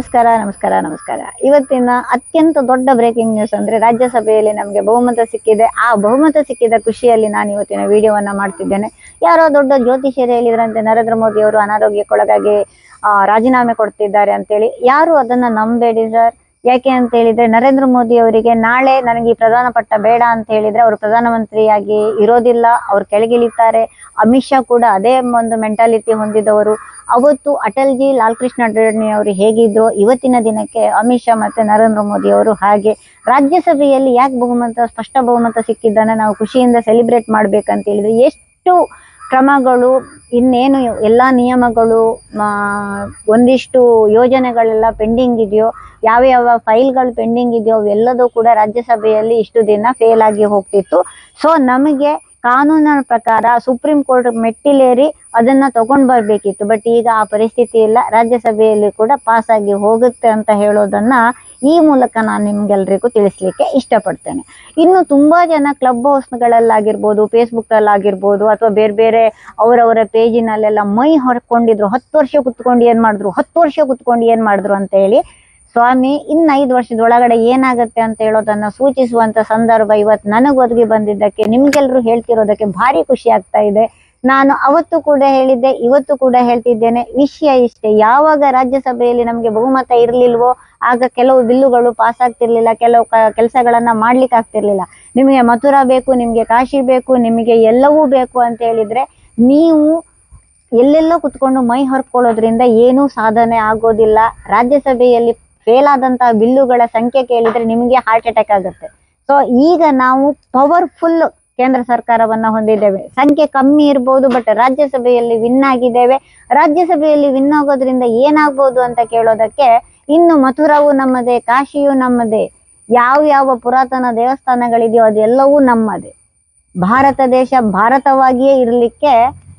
ನಮಸ್ಕಾರ ನಮಸ್ಕಾರ ನಮಸ್ಕಾರ. ಇವತ್ತಿನ ಅತ್ಯಂತ ದೊಡ್ಡ ಬ್ರೇಕಿಂಗ್ ನ್ಯೂಸ್ ಅಂದ್ರೆ ರಾಜ್ಯಸಭೆಯಲ್ಲಿ ನಮಗೆ ಬಹುಮತ ಸಿಕ್ಕಿದೆ. ಆ ಬಹುಮತ ಸಿಕ್ಕಿದ ಖುಷಿಯಲ್ಲಿ ನಾನು ಇವತ್ತಿನ ವಿಡಿಯೋವನ್ನ ಮಾಡ್ತಿದ್ದೇನೆ. ಯಾರೋ ದೊಡ್ಡ ಜ್ಯೋತಿಷ್ಯರು ಹೇಳಿದ್ರಂತೆ, ನರೇಂದ್ರ ಮೋದಿ ಅವರು ಅನಾರೋಗ್ಯಕ್ಕೊಳಗಾಗಿ ರಾಜೀನಾಮೆ ಕೊಡ್ತಿದ್ದಾರೆ ಅಂತೇಳಿ. ಯಾರು ಅದನ್ನ ನಂಬೇಡಿ ಸರ್ ಯಾಕೆ ಅಂತ ಹೇಳಿದ್ರೆ ನರೇಂದ್ರ ಮೋದಿ ಅವರಿಗೆ ನಾಳೆ ನನಗೆ ಈ ಪ್ರಧಾನ ಪಟ್ಟ ಬೇಡ ಅಂತ ಹೇಳಿದ್ರೆ ಅವರು ಪ್ರಧಾನಮಂತ್ರಿಯಾಗಿ ಇರೋದಿಲ್ಲ, ಅವ್ರು ಕೆಳಗಿಳಿತಾರೆ. ಅಮಿತ್ ಶಾ ಕೂಡ ಅದೇ ಒಂದು ಮೆಂಟಾಲಿಟಿ ಹೊಂದಿದವರು. ಅವತ್ತು ಅಟಲ್ಜಿ ಲಾಲ್ ಕೃಷ್ಣ ಅಡ್ವಾಣಿ ಅವರು ಹೇಗಿದ್ರು, ಇವತ್ತಿನ ದಿನಕ್ಕೆ ಅಮಿತ್ ಶಾ ಮತ್ತೆ ನರೇಂದ್ರ ಮೋದಿ ಅವರು ಹಾಗೆ. ರಾಜ್ಯಸಭೆಯಲ್ಲಿ ಯಾಕೆ ಬಹುಮತ, ಸ್ಪಷ್ಟ ಬಹುಮತ ಸಿಕ್ಕಿದ್ದನ್ನ ನಾವು ಖುಷಿಯಿಂದ ಸೆಲಿಬ್ರೇಟ್ ಮಾಡ್ಬೇಕಂತ ಹೇಳಿದ್ರೆ ಎಷ್ಟು ಕ್ರಮಗಳು ಇನ್ನೇನು ಎಲ್ಲಾ ನಿಯಮಗಳು ಒಂದಿಷ್ಟು ಯೋಜನೆಗಳೆಲ್ಲ ಪೆಂಡಿಂಗ್ ಇದೆಯೋ ಯಾವ ಯಾವ ಫೈಲ್ಗಳು ಪೆಂಡಿಂಗ್ ಇದೆಯೋ ಅವೆಲ್ಲದೂ ಕೂಡ ರಾಜ್ಯಸಭೆಯಲ್ಲಿ ಇಷ್ಟು ದಿನ ಫೇಲ್ ಆಗಿ ಹೋಗ್ತಿತ್ತು. ಸೊ ನಮಗೆ ಕಾನೂನಿನ ಪ್ರಕಾರ ಸುಪ್ರೀಂ ಕೋರ್ಟ್ ಮೆಟ್ಟಿಲೇರಿ ಅದನ್ನ ತಗೊಂಡ್ ಬರ್ಬೇಕಿತ್ತು. ಬಟ್ ಈಗ ಆ ಪರಿಸ್ಥಿತಿ ಇಲ್ಲ. ರಾಜ್ಯಸಭೆಯಲ್ಲಿ ಕೂಡ ಪಾಸ್ ಆಗಿ ಹೋಗುತ್ತೆ ಅಂತ ಹೇಳೋದನ್ನ ಈ ಮೂಲಕ ನಾನು ನಿಮ್ಗೆಲ್ರಿಗೂ ತಿಳಿಸ್ಲಿಕ್ಕೆ ಇಷ್ಟಪಡ್ತೇನೆ. ಇನ್ನು ತುಂಬಾ ಜನ ಕ್ಲಬ್ ಹೌಸ್ಗಳಲ್ಲಾಗಿರ್ಬೋದು ಫೇಸ್ಬುಕ್ ಅಲ್ಲಾಗಿರ್ಬೋದು ಅಥವಾ ಬೇರೆ ಬೇರೆ ಅವರವರ ಪೇಜಿನಲ್ಲೆಲ್ಲ ಮೈ ಹೊರ್ಕೊಂಡಿದ್ರು. ಹತ್ತು ವರ್ಷ ಕುತ್ಕೊಂಡು ಏನ್ ಮಾಡಿದ್ರು? ಹತ್ತು ವರ್ಷ ಕುತ್ಕೊಂಡು ಏನ್ ಮಾಡಿದ್ರು ಅಂತ ಹೇಳಿ ಸ್ವಾಮಿ, ಇನ್ನ ಐದು ವರ್ಷದ ಒಳಗಡೆ ಏನಾಗುತ್ತೆ ಅಂತ ಹೇಳೋದನ್ನ ಸೂಚಿಸುವಂತ ಸಂದರ್ಭ ಇವತ್ತು ನನಗ್ ಒದಗಿ ಬಂದಿದ್ದಕ್ಕೆ, ನಿಮ್ಗೆಲ್ರು ಹೇಳ್ತಿರೋದಕ್ಕೆ ಭಾರಿ ಖುಷಿ ಆಗ್ತಾ ಇದೆ. ನಾನು ಅವತ್ತು ಕೂಡ ಹೇಳಿದ್ದೆ, ಇವತ್ತು ಕೂಡ ಹೇಳ್ತಿದ್ದೇನೆ, ವಿಷಯ ಇಷ್ಟೇ. ಯಾವಾಗ ರಾಜ್ಯಸಭೆಯಲ್ಲಿ ನಮಗೆ ಬಹುಮತ ಇರ್ಲಿಲ್ವೋ, ಆಗ ಕೆಲವು ಬಿಲ್ಲುಗಳು ಪಾಸ್ ಆಗ್ತಿರ್ಲಿಲ್ಲ, ಕೆಲವು ಕೆಲಸಗಳನ್ನ ಮಾಡ್ಲಿಕ್ಕೆ ಆಗ್ತಿರ್ಲಿಲ್ಲ. ನಿಮಗೆ ಮಥುರಾ ಬೇಕು, ನಿಮ್ಗೆ ಕಾಶಿ ಬೇಕು, ನಿಮಗೆ ಎಲ್ಲವೂ ಬೇಕು ಅಂತ ಹೇಳಿದ್ರೆ, ನೀವು ಎಲ್ಲೆಲ್ಲೋ ಕುತ್ಕೊಂಡು ಮೈ ಹೊರ್ಕೊಳ್ಳೋದ್ರಿಂದ ಏನೂ ಸಾಧನೆ ಆಗೋದಿಲ್ಲ. ರಾಜ್ಯಸಭೆಯಲ್ಲಿ ಫೇಲ್ ಆದಂತಹ ಬಿಲ್ಲುಗಳ ಸಂಖ್ಯೆ ಕೇಳಿದ್ರೆ ನಿಮಗೆ ಹಾರ್ಟ್ ಅಟ್ಯಾಕ್ ಆಗುತ್ತೆ. ಸೊ ಈಗ ನಾವು ಪವರ್ಫುಲ್ ಕೇಂದ್ರ ಸರ್ಕಾರವನ್ನ ಹೊಂದಿದ್ದೇವೆ. ಸಂಖ್ಯೆ ಕಮ್ಮಿ ಇರಬಹುದು ಬಟ್ ರಾಜ್ಯಸಭೆಯಲ್ಲಿ ವಿನ್ ಆಗಿದ್ದೇವೆ. ರಾಜ್ಯಸಭೆಯಲ್ಲಿ ವಿನ್ ಆಗೋದ್ರಿಂದ ಏನಾಗ್ಬಹುದು ಅಂತ ಕೇಳೋದಕ್ಕೆ ಇನ್ನು ಮಥುರಾವು ನಮ್ಮದೇ, ಕಾಶಿಯು ನಮ್ಮದೇ, ಯಾವ ಯಾವ ಪುರಾತನ ದೇವಸ್ಥಾನಗಳಿದೆಯೋ ಅದೆಲ್ಲವೂ ನಮ್ಮದೇ. ಭಾರತ ದೇಶ ಭಾರತವಾಗಿಯೇ ಇರಲಿಕ್ಕೆ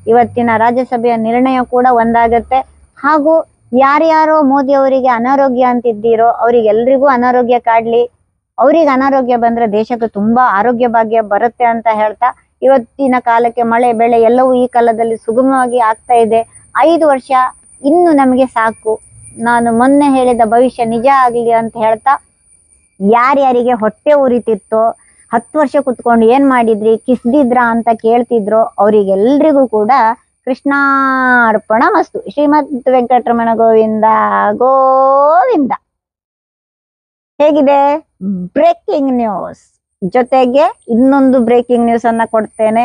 ಇವತ್ತಿನ ರಾಜ್ಯಸಭೆಯ ನಿರ್ಣಯ ಕೂಡ ಒಂದಾಗತ್ತೆ. ಹಾಗೂ ಯಾರ್ಯಾರೋ ಮೋದಿ ಅವರಿಗೆ ಅನಾರೋಗ್ಯ ಅಂತಿದ್ದೀರೋ, ಅವ್ರಿಗೆಲ್ರಿಗೂ ಅನಾರೋಗ್ಯ ಕಾಡ್ಲಿ. ಅವ್ರಿಗೆ ಅನಾರೋಗ್ಯ ಬಂದ್ರೆ ದೇಶಕ್ಕೆ ತುಂಬಾ ಆರೋಗ್ಯ ಭಾಗ್ಯ ಬರುತ್ತೆ ಅಂತ ಹೇಳ್ತಾ, ಇವತ್ತಿನ ಕಾಲಕ್ಕೆ ಮಳೆ, ಬೆಳೆ ಎಲ್ಲವೂ ಈ ಕಾಲದಲ್ಲಿ ಸುಗಮವಾಗಿ ಆಗ್ತಾ ಇದೆ. ಐದು ವರ್ಷ ಇನ್ನು ನಮಗೆ ಸಾಕು. ನಾನು ಮೊನ್ನೆ ಹೇಳಿದ ಭವಿಷ್ಯ ನಿಜ ಆಗ್ಲಿ ಅಂತ ಹೇಳ್ತಾ, ಯಾರ್ಯಾರಿಗೆ ಹೊಟ್ಟೆ ಉರಿತಿತ್ತೋ, ಹತ್ತು ವರ್ಷ ಕುತ್ಕೊಂಡು ಏನ್ ಮಾಡಿದ್ರಿ, ಕಿಸ್ದಿದ್ರ ಅಂತ ಕೇಳ್ತಿದ್ರು, ಅವರಿಗೆಲ್ರಿಗೂ ಕೂಡ ಕೃಷ್ಣಾರ್ಪಣ ಮಸ್ತು ಶ್ರೀಮದ್ ವೆಂಕಟರಮಣ ಗೋವಿಂದ ಗೋವಿಂದ. ಹೇಗಿದೆ? ಬ್ರೇಕಿಂಗ್ ನ್ಯೂಸ್ ಜೊತೆಗೆ ಇನ್ನೊಂದು ಬ್ರೇಕಿಂಗ್ ನ್ಯೂಸ್ ಅನ್ನ ಕೊಡ್ತೇನೆ.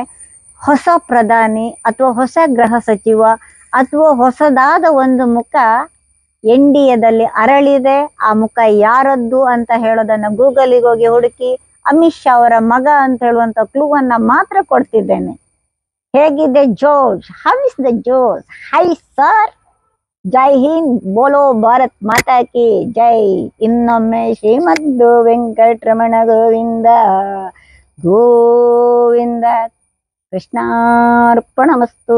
ಹೊಸ ಪ್ರಧಾನಿ ಅಥವಾ ಹೊಸ ಗೃಹ ಸಚಿವ ಅಥವಾ ಹೊಸದಾದ ಒಂದು ಮುಖ ಎನ್ ಡಿ ಎದಲ್ಲಿ ಅರಳಿದೆ. ಆ ಮುಖ ಯಾರದ್ದು ಅಂತ ಹೇಳೋದನ್ನ ಗೂಗಲಿಗೆ ಹೋಗಿ ಹುಡುಕಿ ಅಮಿತ್ ಶಾ ಅವರ ಮಗ ಅಂತ ಹೇಳುವಂತ ಕ್ಲೂ ಅನ್ನ ಮಾತ್ರ ಕೊಡ್ತಿದ್ದೇನೆ. ಹೇಗಿದೆ ಜೋಶ್ ಹೌ ಇಸ್ ದ ಜೋಶ್ ಹೈ ಸರ್ ಜೈ ಹಿಂದ್ ಬೋಲೋ ಭಾರತ್ ಮಾತಾ ಕಿ ಜೈ ಇನ್ನೊಮ್ಮೆ ಶ್ರೀಮದ್ ವೆಂಕಟರಮಣ ಗೋವಿಂದ ಗೋವಿಂದ ಕೃಷ್ಣಾರ್ಪಣ ಮಸ್ತು